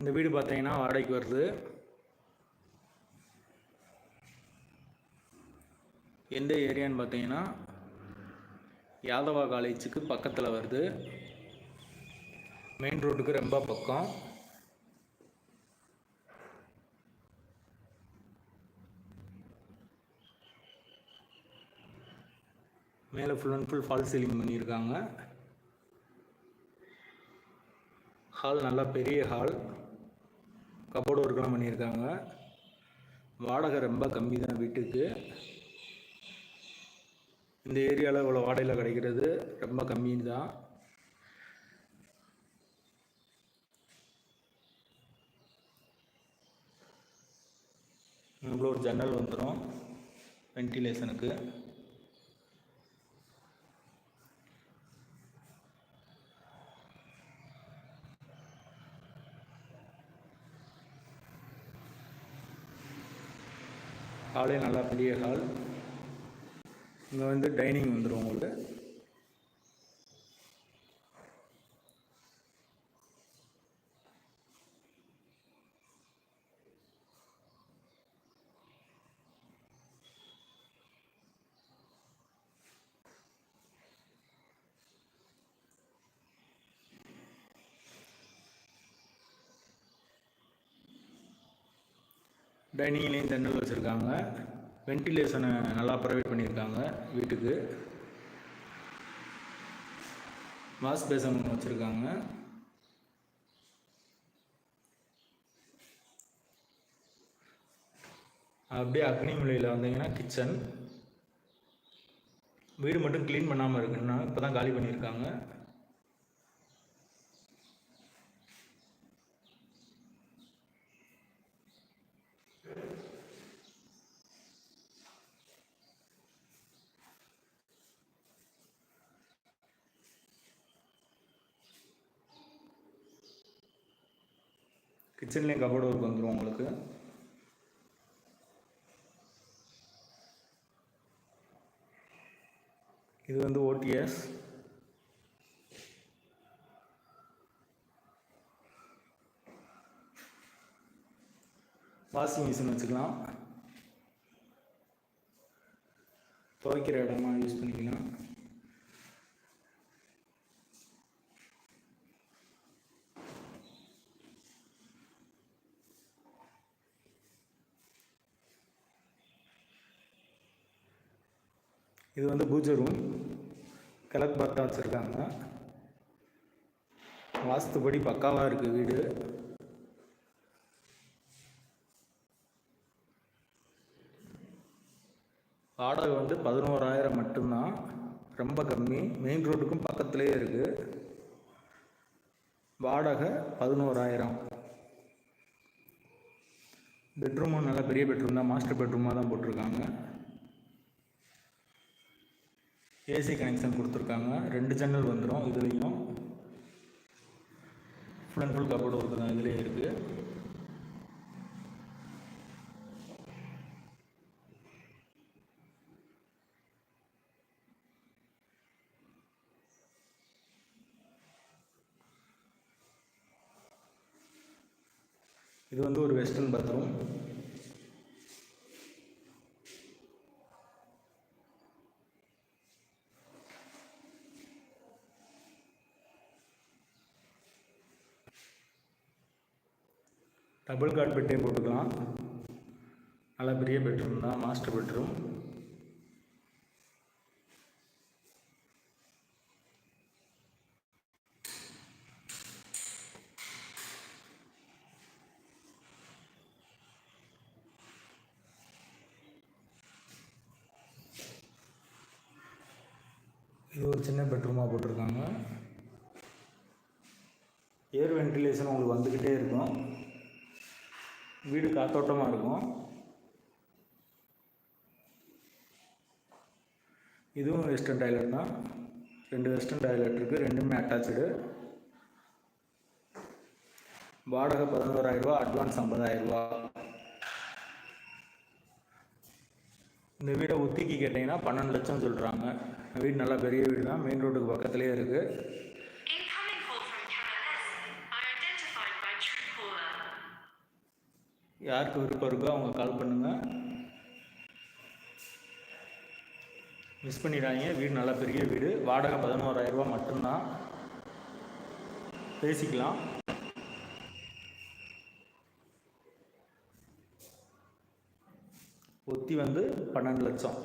இந்த வீடு பார்த்தீங்கன்னா வாடகைக்கு வருது. எந்த ஏரியான்னு பார்த்தீங்கன்னா யாதவா காலேஜுக்கு பக்கத்தில் வருது. மெயின் ரோட்டுக்கு ரொம்ப பக்கம். மேலே full and full fall ceiling பண்ணியிருக்காங்க. ஹால் நல்லா பெரிய ஹால் கபோர்டு ஒர்க்கெலாம் பண்ணியிருக்காங்க. வாடகை ரொம்ப கம்மி தான் வீட்டுக்கு. இந்த ஏரியாவில் இவ்வளோ வாடகையில் கிடைக்கிறது ரொம்ப கம்மின்னு தான். இவ்வளோ ஒரு ஜன்னல் வந்துடும் வென்டிலேஷனுக்கு ஹாலே நல்லா பெரிய ஹால். இங்கே வந்து டைனிங் வந்துடும் உங்களுக்கு. டைனிங்லேயும் ஜன்னல் வச்சுருக்காங்க. வென்டிலேஷனை நல்லா ப்ரொவைட் பண்ணியிருக்காங்க வீட்டுக்கு. வாஷ் பேசன் ஒன்று வச்சுருக்காங்க. அப்படியே அக்னிமலையில் வந்தீங்கன்னா கிச்சன் வீடு மட்டும் க்ளீன் பண்ணாமல் இருக்குன்னா இப்போ தான் காலி பண்ணியிருக்காங்க. கிச்சன்லேயும் கபோர்டு ஒர்க் வந்துடும் உங்களுக்கு. இது வந்து ஓடிஎஸ் வாஷிங் மிஷின் வச்சுக்கலாம். துவைக்கிற இடமா யூஸ் பண்ணிக்கலாம். இது வந்து பூஜை ரூம் கிழக்கு பார்த்தா வச்சுருக்காங்க. வாஸ்துபடி பக்காவாக இருக்குது வீடு. வாடகை வந்து பதினோராயிரம் மட்டும்தான். ரொம்ப கம்மி. மெயின் ரோட்டுக்கும் பக்கத்துலேயே இருக்குது வாடகை பதினோராயிரம். பெட்ரூமும் நல்ல பெரிய பெட்ரூம் தான். மாஸ்டர் பெட்ரூமாக தான் போட்டிருக்காங்க. ஏசி கனெக்ஷன் கொடுத்துருக்காங்க. ரெண்டு ஜன்னல் வந்துடும் இதுலேயும். Full and full cupboard work தான் இதுலேயே இருக்குது இது வந்து ஒரு வெஸ்டர்ன் பாத்ரூம் டபுள் காட் பெட்டே போட்டுக்கலாம். நல்ல பெரிய பெட்ரூம் தான் மாஸ்டர் பெட்ரூம். இது ஒரு சின்ன பெட்ரூமாக போட்டிருக்காங்க. ஏர் வென்டிலேஷன் உங்களுக்கு வந்துக்கிட்டே இருக்கும். வீடு காத்தோட்டமாக இருக்கும். இதுவும் வெஸ்டர்ன் டாய்லெட் தான். ரெண்டு வெஸ்டர்ன் டாய்லெட் இருக்குது ரெண்டுமே அட்டாச்சு வாடகை பதினோராயிரரூபா அட்வான்ஸ் ஐம்பதாயிரரூபா இந்த வீடை ஒத்திக்கி கேட்டிங்கன்னா பன்னெண்டு லட்சம் சொல்கிறாங்க வீடு நல்லா பெரிய வீடு தான் மெயின் ரோட்டுக்கு பக்கத்துலேயே இருக்குது யாருக்கு விருப்பம் இருக்கோ அவங்க கால் பண்ணுங்கள் மிஸ் பண்ணிடாதீங்க. வீடு நல்ல பெரிய வீடு. வாடகை பதினோராயிரரூபா மட்டும்தான். பேசிக்கலாம். ஒத்தி வந்து பன்னெண்டு லட்சம்.